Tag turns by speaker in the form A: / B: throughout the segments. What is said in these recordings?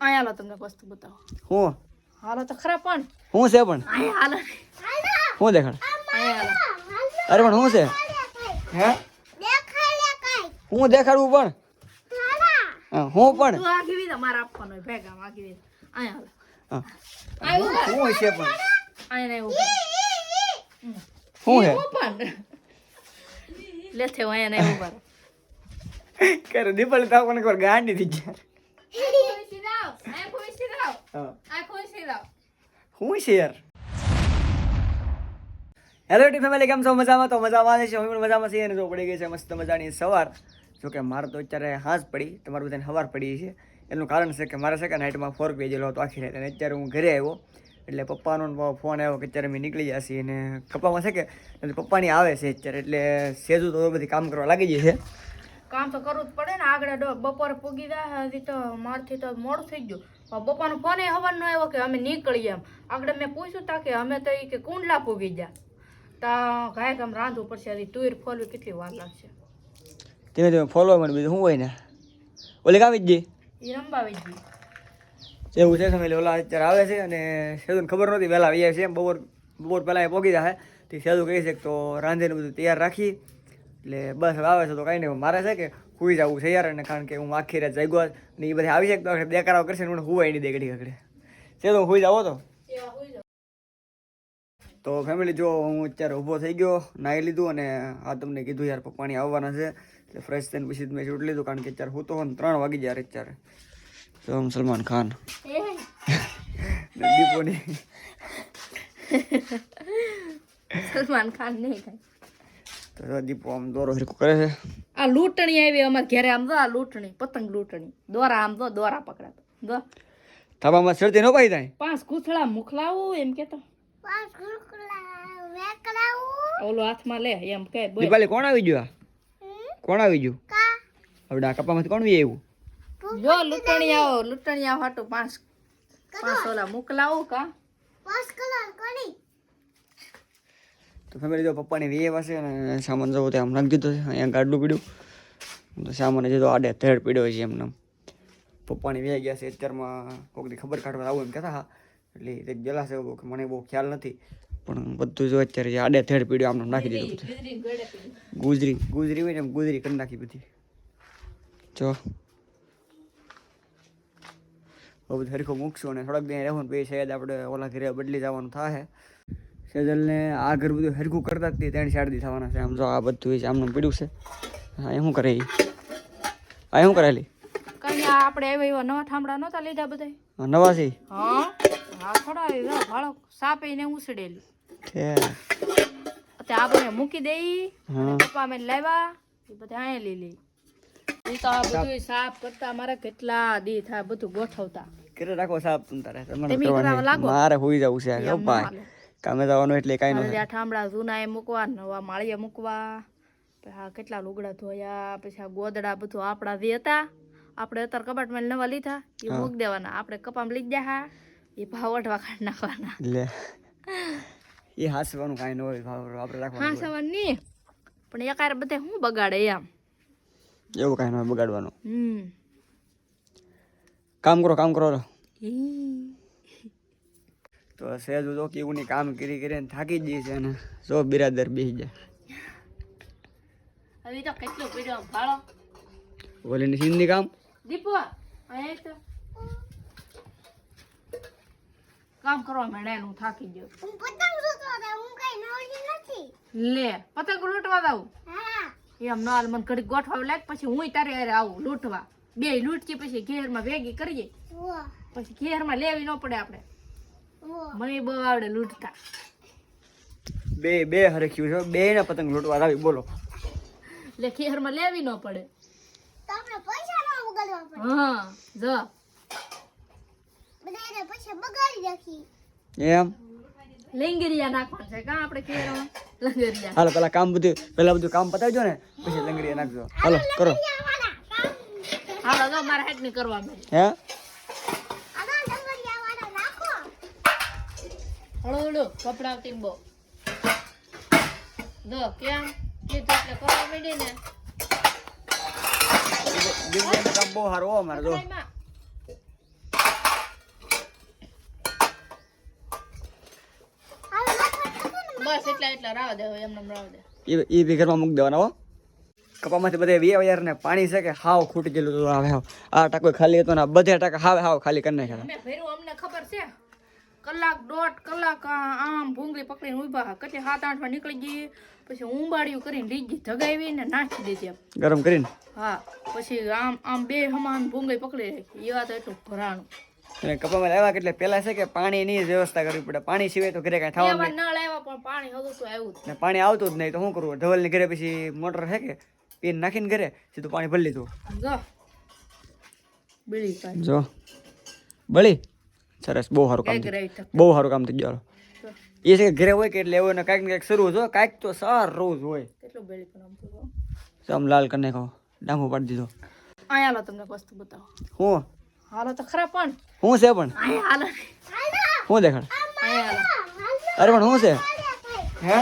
A: અહીંયા હાલો તમને વસ્તુ બતાવો.
B: હું?
A: હાલો તો ખરા પણ.
B: હું છે પણ?
A: અહીંયા હાલો.
B: હું દેખાડ? અરે પણ હું છે? હે? હું દેખાડવું પણ? હા, હું પણ?
A: તું આગી વી મારે આપવાનો હોય ભેગા આગી વી અહીંયા હાલો.
B: હા. છે પણ?
A: અહીંયા નહીં
B: હું હે?
A: હું પણ. લે થયો હું અહીંયા નહીં ઊભા
B: કરે દીપાલી તાવ કોને ખબર ગાંડી થઈ જાય હા. હું છે યાર હેલો ટી ફેમિલી કેમ છો? મજામાં? તો મજામાં છે. હું પણ મજામાં છીએ અને જો પડી ગઈ છે મસ્ત મજાની સવાર. જો કે મારે તો અત્યારે હાજ પડી તમારે બધાને સવાર પડી છે. એનું કારણ છે કે મારે છે કે નાઇટમાં ફોર વેજેલો હતો આખી રાત. અને અત્યારે હું ઘરે આવ્યો. એટલે પપ્પાનો ફોન આવ્યો કે અત્યારે અમે નીકળી જશે અને પપ્પામાં છે કે એટલે પપ્પાની આવે છે અત્યારે. એટલે સેજુ તો બધી કામ કરવા લાગી ગઈ છે.
A: કામ તો કરવું જ પડે ને. આગળ બપોરે પૂગી જાય હજી તો મારથી તો મોડું થઈ ગયું. પણ બપોરનો ફોન હવાર ન આવ્યો કે અમે નીકળીએ એમ. આગળ મેં પૂછ્યું તા કે અમે તો કે કુંડલા પૂગી ગયા. તા ગાય કામ રાંધવું પડશે તુર ફોલવી કેટલી વાર લાગશે.
B: ધીમે ધીમે ફોલો મને બીજું શું હોય ને? ઓલી કાવી જ
A: એ રંબાવી ગઈ.
B: એવું છે સમય ઓલા અત્યારે આવે છે અને સેદુને ખબર નહોતી વહેલા આવી છે બપોર બપોર પહેલાં એ પોગી જાય તે સેદુ કહી છે તો રાંધીને બધું તૈયાર રાખી. એટલે બસ હવે આવે છે તો કાંઈ નહીં મારે છે કે સુઈ જવું છે યાર અને કારણ કે હું આખી રાત જાગ્યો ને એ બધા આવી છે તો દેખાડો કરશે ને હું હુવાય નહીં દે ઘડી ઘડી સેદુ સુઈ જાવો તો. તો ફેમિલી જો હું અત્યારે ઊભો થઈ ગયો નાહી લીધું અને આ તમને કીધું યાર પપ્પાની આવવાના છે. એટલે ફ્રેશ થઈને પછી મેં છૂટ લીધું કારણ કે અત્યારે હું તો ત્રણ વાગી જ્યારે અત્યારે. તો સલમાન ખાન. દીપોની.
A: સલમાન ખાન નહીં થાય.
B: તો દીપો આમ દોરો કરે છે.
A: આ લૂંટણી આવી અમારે ઘરે આમ તો આ લૂંટણી પતંગ લૂંટણી. દોરા આમ તો દોરા પકડાતો. દો
B: થાબામાં શરતી નો પાઈ થાય
A: પાંચ કૂથળા મુખલાવું એમ કેતો. ઓલો હાથમાં લે એમ કે બોલ.
B: દીપાલી કોણ આવી ગયું આ? કોણ આવી ગયું? હવે આ કપામાંથી કોણ વી આવ્યું?
A: જો લૂંટણી આવો લૂંટણી આવો હાટું પાંચ પાંચ ઓલા મોકલાવું કા?
B: તો ફેમિલી જો પપ્પાની વેવ હશે અને સામાન જવું ત્યાં આમ નાખી દીધો છે અહીંયા ગાડલું પીડ્યું. તો સામાન જે તો આડે થેડ પીડ્યો છે એમને. પપ્પાની વી ગયા છે અત્યારમાં કોકની ખબર કાઢવા આવું એમ કહેતા હા. એટલે તે ગયેલા છે કે મને બહુ ખ્યાલ નથી. પણ બધું જો અત્યારે આડે થેડ પીડ્યો આમ નાખી દીધું ગુજરી ગુજરી હોય ને એમ ગુજરી કરી નાખી બધી. જો. હવે હરખું મૂકશું અને થોડાક દિવસ રહેવું પછી શાયદ આપણે ઓલા ઘરે બદલી જવાનું થાય સેજલને આ ઘર બધું હરખું કરતા જ તે ત્રણ ચાર દી થવાના છે. આમ જો આ બધું આમનું પીડ્યું છે. હા એ શું કરે આ શું કરેલી
A: કઈ આપણે એવા એવા નવા ઠામડા નહોતા લીધા બધા
B: નવા છે
A: હા હા થોડા એવા ભાળો સાપે ને ઉસડેલી તે આપણે મૂકી દેઈ પપ્પા અમે લાવ્યા એ બધા અહીંયા લઈ લઈ ઈ તો આ બધું સાફ કરતા મારે કેટલા દી થાય બધું ગોઠવતા.
B: કરે રાખો તારે તમારે.
A: કરાવવા લાગો.
B: મારે હોઈ જવું છે ભાઈ. કામે જવાનું એટલે કાંઈ
A: આ ઠામડા જૂના એ મૂકવા નવા માળીએ મૂકવા. આ કેટલા લુગડા ધોયા પછી આ ગોદડા બધું આપણા જે હતા આપણે અત્યારે કબાટમાં નવા લીધા એ મૂક દેવાના. આપણે કપામાં લઈ ગયા એ ભાવ અઢવા કાઢી નાખવાના.
B: લે એ હાસવાનું કાંઈ ન હોય ભાવ આપણે
A: હા
B: રાખવાનું
A: સવાર નહીં પણ એકારે બધે શું બગાડે એમ.
B: એવું કાંઈ ન બગાડવાનું.
A: હમ.
B: કામ કરો કામ કરો. તો સહેજ તો કેવું કામ કરી કરીને થાકી જઈએ છે અને જો બિરાદર બેસી જાય
A: હવે તો કેટલું ભાળો.
B: કામ?
A: દીપો અહીંયા એક તો. કામ કરવા માંડ્યા હું થાકી ગયો. લે પતંગ લૂંટવા દઉં એમ નાલ મને ઘડીક ગોઠવા લાગ પછી હું તારે હારે આવું લૂંટવા. બે લૂંટકી પછી ઘેરમાં ભેગી કરીએ. પછી ઘેરમાં લેવી ન પડે આપણે. મને બહુ આવડે લૂંટતા.
B: બે બે હરખ્યું છે. બે ને પતંગ લૂંટવા આવી બોલો.
A: એટલે ઘેરમાં લેવી ન પડે. હા જો.
B: એમ?
A: લંગરિયા નાખવાનું છે કા આપણે ઘેરમાં લંગરિયા.
B: હાલો પેલા કામ બધું પેલા બધું કામ પતાવજો ને પછી લંગરિયા નાખજો. હાલો કરો.
A: હાલો જો મારા હેડ ને કરવા
B: હે?
A: હળો હળો કપડાવતી બહુ. દો કેમ? કીધું એટલે કપડા મેળી ને.
B: બીજો કામ બહુ સારો અમારે જો.
A: બસ એટલા એટલા રાવ દે એમને રાવ દે.
B: એ એ ભીગરમાં દેવાના હો. કપામાંથી બધે વે યાર ને પાણી છે કે હાવ ખૂટી ગયેલું હતું હવે આ ટાકો ખાલી હતો ને બધે ટાકા હાવ હાવ ખાલી કરી નાખ્યા
A: કલાક દોઢ કલાક આમ ભૂંગળી પકડીને ઊભા કેટલી સાત આઠમાં નીકળી ગઈ. પછી ઉંબાડિયું કરીને રીજી ધગાવી ને નાખી દીધી
B: ગરમ કરીને?
A: હા. પછી આમ આમ બે હમાન ભૂંગળી પકડી રાખી. એવા તો એટલું ભરાણું.
B: અને કપામાં લાવ્યા એટલે પેલા છે કે પાણીની જ વ્યવસ્થા કરવી પડે. પાણી સિવાય તો ઘરે કાંઈ થવાનું
A: પણ પાણી આવ્યું
B: ને પાણી આવતું જ નહીં તો શું કરવું? ધવલની ઘરે પછી મોટર છે કે? પીન નાખીને ઘરે સીધું પાણી ભરી લીધું.
A: જો. પાણી
B: જો. બળી. સરસ. બહુ સારું કામ બહુ સારું કામ થઈ ગયું એ છે કે ઘરે હોય કે એટલે એવું ને કાંઈક ને કાંઈક શરૂ જો કાંઈક તો સારું રોજ હોય.
A: આમ
B: લાલ કરી કહો ડાંગો પાડી દીધો.
A: અહીંયા લો તમને વસ્તુ બતાવો.
B: હું?
A: હાલો તો ખરા પણ.
B: હું છે પણ?
A: હાલો.
B: હું દેખાડ? અરે પણ હું છે? હે?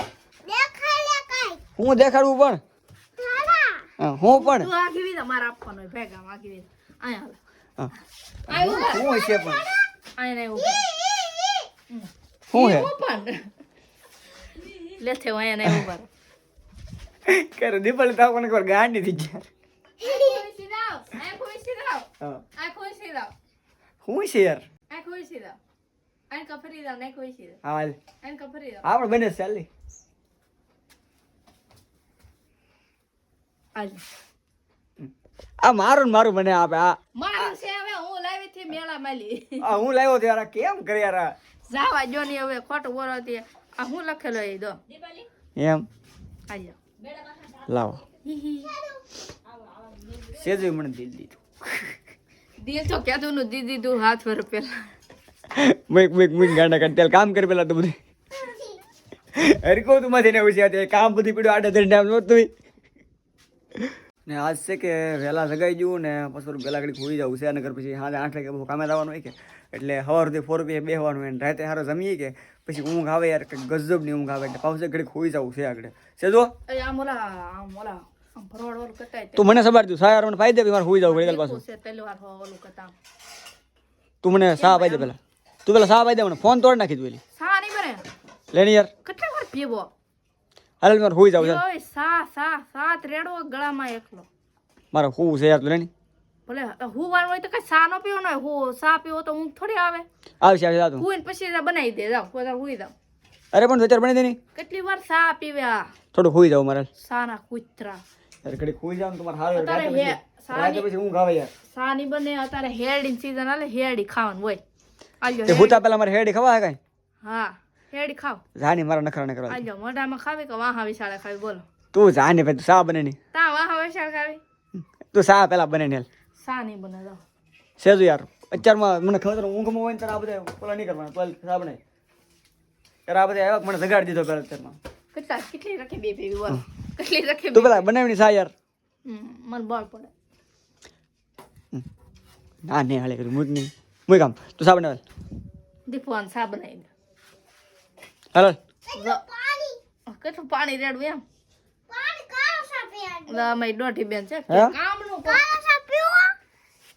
B: હું દેખાડવું પણ? હું પણ? હું છે પણ?
A: ઊભા.
B: હું હે
A: પણ લે થયો અહીંયા નહીં ઊભા.
B: કરે દીપાલી તાવ કોને ખબર ગાંડી થઈ ગયા
A: ખુરશી લાવ, અહીંયા ખુરશી લાવ,
B: હા
A: આ ખુરશી લાવ,
B: હું છે યાર
A: આ ખુરશી લાવ. કફરી લાવ, નહીં કોઈ લાવ.
B: હા હાલ
A: અહીં કફરી લાવ.
B: આપણે બને ચાલી. આ મારું ને મારું મને આપે આ
A: મારું છે હવે હું લાવી થી મેળા માલી.
B: આ હું લાવ્યો ત્યારે કેમ કરે યાર
A: જાવા જો ની હવે ખોટું બોલવાથી આ હું લખેલો એ દો.
B: એમ?
A: આજો
B: લાવો. સેજે મને દિલ દીધું.
A: દિલ તો કેતું નું દી દીધું હાથ પર પેલા.
B: મેક મેક મેક ગાંડા કાઢ કામ કર પેલા તો બધું. હરકો તું માંથી ને ઉસી કામ બધી પડ્યું આડે ધરી ટાઈમ નહોતું. ને આજ છે કે વહેલા જગાઈ જવું ને પછી વહેલા ઘડી ખોઈ જવું છે નગર પછી સાંજે આઠ વાગે બહુ કામે આવવાનું હોય કે. એટલે સવાર સુધી ફોર રૂપિયા બેહવાનું હોય રાતે સારો જમીએ કે પછી ઊંઘ આવે યાર ગજબની ઊંઘ આવે એટલે પાછું ઘડી ખોઈ જવું છે આગળ. છે જો?
A: તે.
B: મને સવાર તું સારા મને ફાયદે બીમાર હોઈ જાવ ઘડી પાછું.
A: હો
B: તું મને સા પાઈ દે પેલા. તું પેલા સા પાઈ દે મને ફોન તોડ નાખી તું પેલી.
A: સા નહીં બને?
B: લેની યાર.
A: કેટલા વાર પીવો?
B: હાલ મારે હોઈ જાવ છે.
A: સા સા સાત રેડો ગળામાં એકલો.
B: મારે હું છે યાર તું
A: ભલે હું વાર હોય તો કઈ સા નો પીવો ને હું સા પીવો તો ઊંઘ થોડી આવે.
B: આવશે આવશે જા
A: હું પછી બનાવી દે જાવ કોઈ હોઈ જાવ
B: અરે પણ વિચાર બની દે
A: કેટલી વાર સા પીવે આ
B: થોડું હોઈ જાવ મારે.
A: સાના કુતરા.
B: અરે કડી હોઈ જાવ તમારે હાલ રાતે
A: હે-
B: રાતે પછી ઊંઘ આવે યાર.
A: સા ની બને અત્યારે હેરડી સીઝન આલે હેરડી ખાવાનું હોય. આલ્યો
B: તે હુતા પેલા મારે હેડી ખવા કઈ?
A: હા. હેરડી ખાવ.
B: જાની મારા નખરા ન કરવા
A: આલ્યો મોઢામાં ખાવી કે વાહા વિશાળ ખાવી? બોલો.
B: તું જાને ભાઈ તું સા બને ની?
A: તા વાહા વિશાળ ખાવી?
B: તું સા પેલા બને ને?
A: સા નહીં બને દો
B: સેજુ યાર. અત્યારમાં મને ખબર ઊંઘ ઊંઘમાં હોય ને ત્યારે આ બધા પેલા નહીં કરવાના. તો સા બને? ત્યારે આ બધા આવ્યા મને જગાડી દીધો પેલા અત્યારમાં.
A: કેટલા કેટલી રાખી બે પીવી બોલ. કેટલી રાખી
B: તું પેલા બનાવીની સા યાર?
A: મને બળ પડે.
B: ના ને હાલે મુજ નહીં. મુય કામ. તું સા બનાવે?
A: દીપવાન સા બનાવી
B: હાલો.
A: કેટલું પાણી રેડવું એમ? દોઢી બેન છે.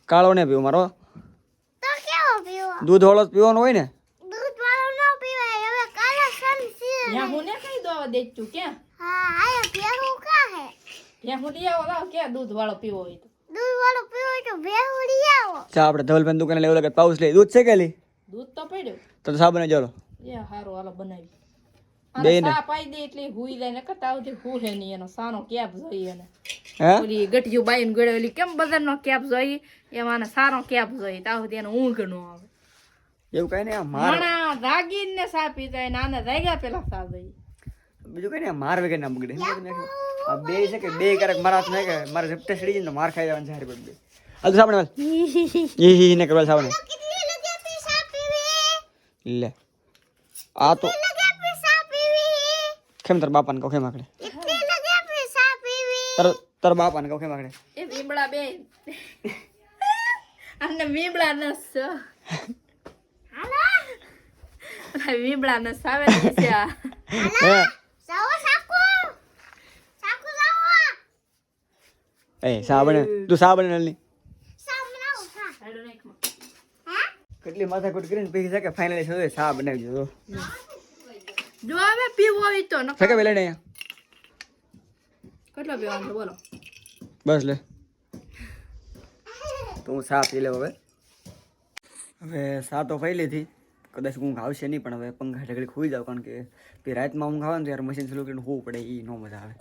B: કાળો ને પીવું? મારો. દૂધ વાળો જ પીવાનો હોય ને?
A: આપડે ને
B: ધવલબેન દુકાને લેવું લાગે પાઉસ લઈ. દૂધ છે કે લી?
A: દૂધ તો પડ્યું.
B: તો સા બનાવી ચાલો
A: એ હારું હાલો બનાવી
B: બે
A: અને પાઈ દે એટલે હુઈ જાય ને કરતા આવતી હુહે નહીં એનો સાનો કેપ જોઈએ
B: હે
A: ઓલી ગઠિયું બાઈને ગળે ઓલી કેમ બધાનો કેપ જોઈએ એમાં સારો કેપ જોઈએ તાવ સુધી એને ઊંઘ ન આવે
B: એવું કઈ નહીં માર
A: રાગીને સા પીતા હોય ને આને રાગ્યા પેલા સા જોઈએ
B: બીજું કઈ નહીં માર વગર ના બગડે? આ બે છે કે બે ક્યારેક મારા હાથ કે મારે ઝપટે સડી જાય ને માર ખાઈ જવાનું તો હી ને કરવા સાબણે લે આ તો કેમ તાર બાપાને કહો કેમ આકડે તાર તાર બાપાને કહો કેમ આકડે
A: એ વીમડા બે અને વીમડા નસ. વીમડા નસ આવે ને છે આ.
B: હે. એ સાબણ તું સાબણ નલની
A: હાડો નાખમાં.
B: કેટલી માથાકૂટ કરીને પછી શકે ફાઇનલી શું સા બનાવી દીધો?
A: જો હવે પીવો હોય તો નકર-
B: ફેંકે પેલા ને
A: કેટલો પીવાનો બોલો.
B: બસ લે. તો હું સા પી લઉં હવે? હવે સા તો પી લીધી કદાચ ઊંઘ આવશે નહીં પણ હવે પંખા ઢગલી ખુઈ જાવ કારણ કે પછી રાતમાં ઊંઘ આવે ને ત્યારે મશીન ચાલુ કરીને હોવું પડે એ ન મજા આવે.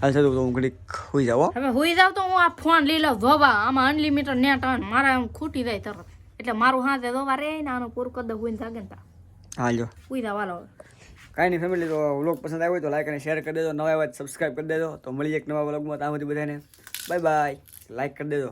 B: હાલ સાધુ તો હું ઘડીક ખુઈ જાવ
A: હવે હુઈ જાવ તો હું આ ફોન લઈ લઉં ધોવા આમાં અનલિમિટેડ નેટ આવે ને મારા આમ ખૂટી જાય તરત. એટલે મારું હાથે ધોવા રે ને આનું પૂરું કરી દઉં હુઈને જાગે ને તા હાલો ઉઈ દા વાલો.
B: કાંઈ નહીં ફેમિલી તો વ્લોગ પસંદ આવ્યો તો લાઈક અને શેર કરી દેજો. નવા આવ્યા સબસ્ક્રાઈબ કરી દેજો. તો મળી એક નવા વ્લોગમાં ત્યાં સુધી બધાને. બાય બાય લાઈક કરી દેજો.